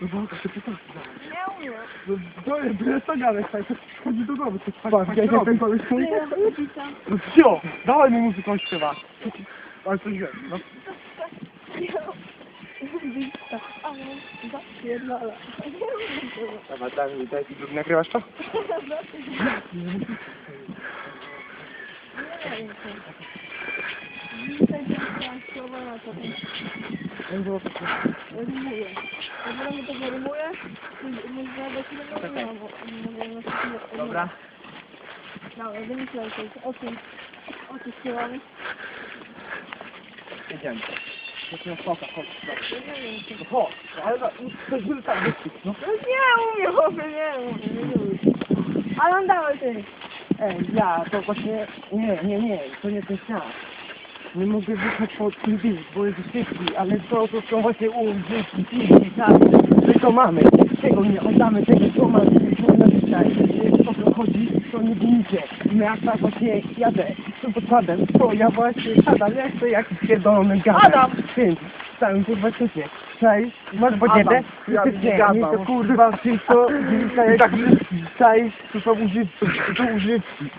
No bo to się pyta. Nie umiem. No to jest, to gadać, tak, to chodzi do głowy, to tak, Patrz, tak jak ten koleś Nie ulica. No wsio, dawaj mi muzyką śpiewa. Ale coś wiem, no. Ale zapierdala. Dobra, daj mi, daj mi, nagrywasz to? Nie wiem. Dzisiaj chciałam słowa na to. Rymuję. Jak będę tego rymuję, może do chwilę nie mogę na. Dobra. Dobra, wymyślę coś. O czym? O czym śpiewamy? Jedziemy. No to foka, chodź, chodź. Nie. No ale no, to jest tak no. No nie umiem, chłopie, nie umiem, nie umiem. Ale on dawaj ty. Ej, ja, to właśnie, nie, nie, nie, to nie ten czas. Nie mogę wyjechać pod ten beat, bo jest szybki, ale to, to są właśnie piłki, czasy, my to mamy. Czego nie oddamy, tego co mamy, co na dzisiaj. O co chodzi, to nie gnijcie. No jak tak właśnie jadę, z podkładem, to ja właśnie siadam, jak to jak pierdolony gadam. Adam! Tym, całym kurwa sypie. Cześć, masz? Adam, ja Nie, nie, gadam. to kurwa wszystko, tak, cześć, to są używki, to są używki.